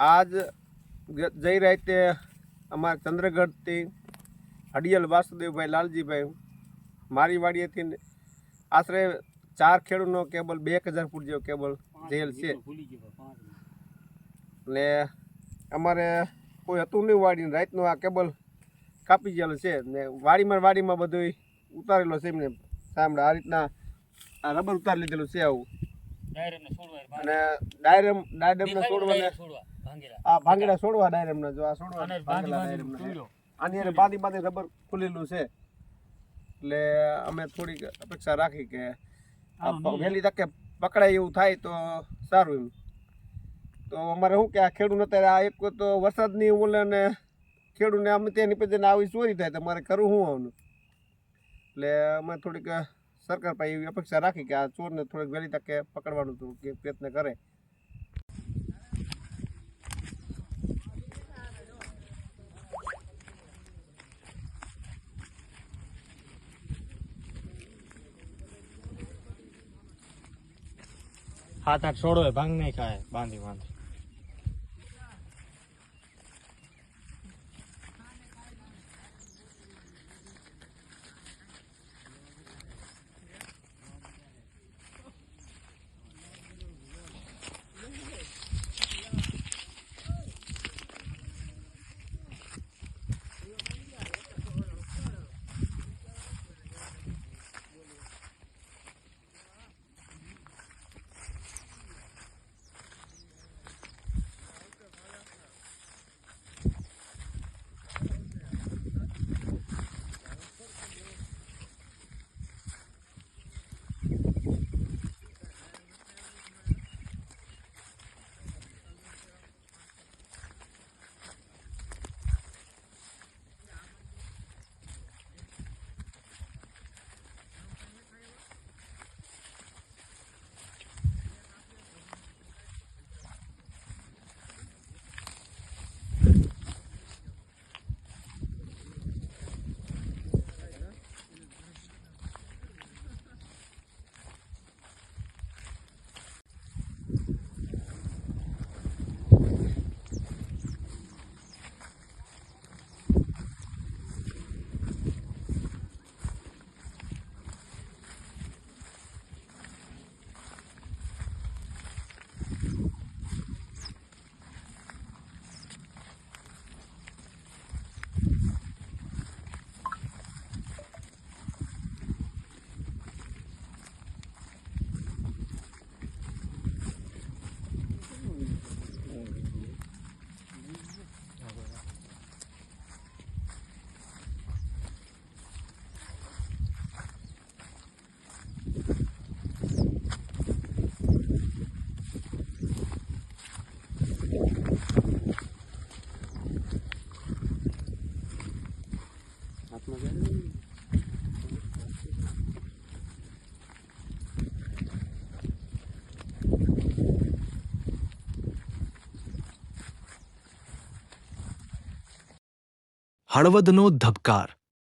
આજ જઈ જઈ તે અમારા ચંદ્રગઢથી હડિયલ વાસુદેવભાઈ લાલજીભાઈ. મારી વાડીએથી આશરે ચાર ખેડૂતનો કેબલ બે એક હજાર ફૂટ જેવો કેબલ જેલ છે. ને અમારે કોઈ હતું નહીં વાડીને રાતનું આ કેબલ કાપી ગયેલું છે. ને વાડીમાં વાડીમાં બધું ઉતારેલો છે એમને સાંભળે આ રીતના આ રબર ઉતારી લીધેલું છે આવું. અને ડાયરમ ડાયરમને છોડવાને આ ભાંગડા છોડવા ડાયરેમને જો આ છોડવા ભાંગડા ડાયરેમ છે. આની અરે બાદી બાદી રબર ખુલેલું છે. એટલે અમે થોડીક અપેક્ષા રાખી કે આ વહેલી તકે પકડાય એવું થાય તો સારું એમ. તો અમારે શું કે આ ખેડૂત અત્યારે આ એક તો વરસાદની ઓલે ને ખેડૂતને અમે તેની પછી આવી ચોરી થાય તમારે કરવું શું આવવાનું એટલે અમે થોડીક સરકાર પાસે એવી અપેક્ષા રાખી કે આ ચોરને થોડીક વહેલી તકે પકડવાનું તો કે પ્રયત્ન કરે. હાથ આઠ છોડો ભાંગ નહીં ખાય બાંધી બાંધી હળવદનો ધબકાર